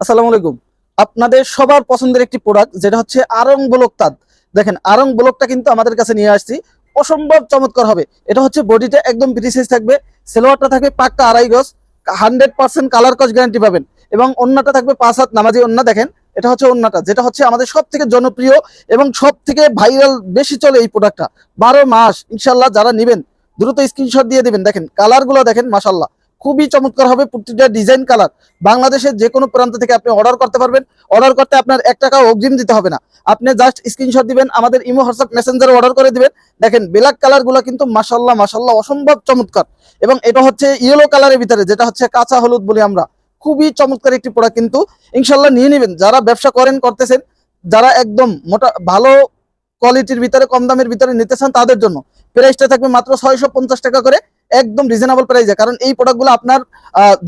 আসসালামু আলাইকুম। আপনাদের সবার পছন্দের একটি প্রোডাক্ট যেটা হচ্ছে আরং ব্লক তাঁত। দেখেন, আরং ব্লকটা কিন্তু আমাদের কাছে নিয়ে আসছি। অসম্ভব চমৎকার হবে। এটা হচ্ছে বডিটা একদম প্রিসাইজ থাকবে, সেলোয়ারটা থাকবে পাক্কা আড়াই গজ হান্ড্রেড পার্সেন্ট কালার কস গ্যারান্টি পাবেন। এবং অন্যটা থাকবে পাঁচ হাত নামাজি অন্য দেখেন, এটা হচ্ছে অন্যটা যেটা হচ্ছে আমাদের সব থেকে জনপ্রিয় এবং সব থেকে ভাইরাল বেশি চলে এই প্রোডাক্টটা বারো মাস, ইনশাল্লাহ যারা নেবেন, দ্রুত স্ক্রিনশট দিয়ে দিবেন। দেখেন কালারগুলো দেখেন মাসাল্লাহ খুবই চমৎকার হবে প্রতিটা ডিজাইন কালার বাংলাদেশের যে কোনো প্রান্ত থেকে আপনি অর্ডার করতে পারবেন। অর্ডার করতে আপনার এক টাকা অগ্রিম দিতে হবে না। আপনি জাস্ট স্ক্রিনশট দিবেন, আমাদের ইমো হোয়াটসঅ্যাপ মেসেঞ্জারে অর্ডার করে দিবেন। দেখেন ব্ল্যাক কালারগুলো কিন্তু মাসাল্লাহ মাসাল্লাহ অসম্ভব চমৎকার। এবং এটা হচ্ছে ইয়েলো কালারের ভিতরে, যেটা হচ্ছে কাঁচা হলুদ বলি আমরা। খুবই চমৎকার একটি প্রোডাক্ট কিন্তু ইনশাল্লাহ নিয়ে নেবেন। যারা ব্যবসা করেন, করতেছেন, যারা একদম মোটা, ভালো কোয়ালিটির ভিতরে, কম দামের ভিতরে নিতে চান তাদের জন্য। প্রাইসটা থাকবে মাত্র ছয়শো পঞ্চাশ টাকা করে। একদম রিজনেবল প্রাইসে কারণ এই প্রোডাক্টগুলো আপনার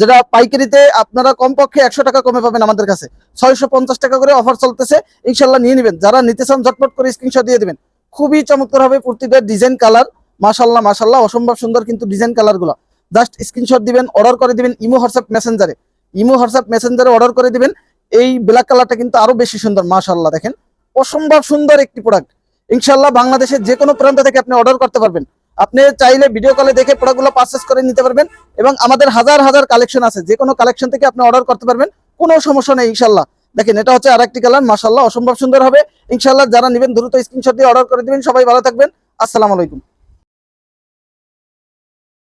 যেটা পাইকারিতে আপনারা কমপক্ষে একশো টাকা কমে পাবেন আমাদের কাছে। ছয়শো পঞ্চাশ টাকা করে অফার চলতেছে। ইনশাল্লাহ নিয়ে নেবেন। যারা নিতে চান ঝটপট করে স্ক্রিনশট দিয়ে দিবেন। খুবই চমৎকার হবে প্রতিটা ডিজাইন কালার মাশাল্লাহ মাশাল্লাহ অসম্ভব সুন্দর কিন্তু ডিজাইন কালারগুলো। জাস্ট স্ক্রিনশট দিবেন অর্ডার করে দিবেন ইমো হোয়াটসঅ্যাপ মেসেঞ্জারে ইমো হোয়াটসঅ্যাপ মেসেঞ্জারে অর্ডার করে দিবেন। এই ব্ল্যাক কালারটা কিন্তু আরও বেশি সুন্দর মাশাল্লাহ দেখেন। অসম্ভব সুন্দর একটি প্রোডাক্ট ইনশাল্লাহ বাংলাদেশের যে কোনো প্রান্ত থেকে আপনি অর্ডার করতে পারবেন। আপনি চাইলে ভিডিও কলে দেখে প্রোডাক্টগুলো পারচেস করে নিতে পারবেন এবং আমাদের হাজার হাজার কালেকশন আছে, যে কোনো কালেকশন থেকে আপনি অর্ডার করতে পারবেন, কোনো সমস্যা নেই, ইনশাল্লাহ। দেখেন, এটা হচ্ছে আর একটি কালার মাসাল্লাহ অসম্ভব সুন্দর হবে। ইনশাল্লাহ যারা নেবেন, দ্রুত স্ক্রিনশট দিয়ে অর্ডার করে দেবেন। সবাই ভালো থাকবেন। আসসালামু আলাইকুম।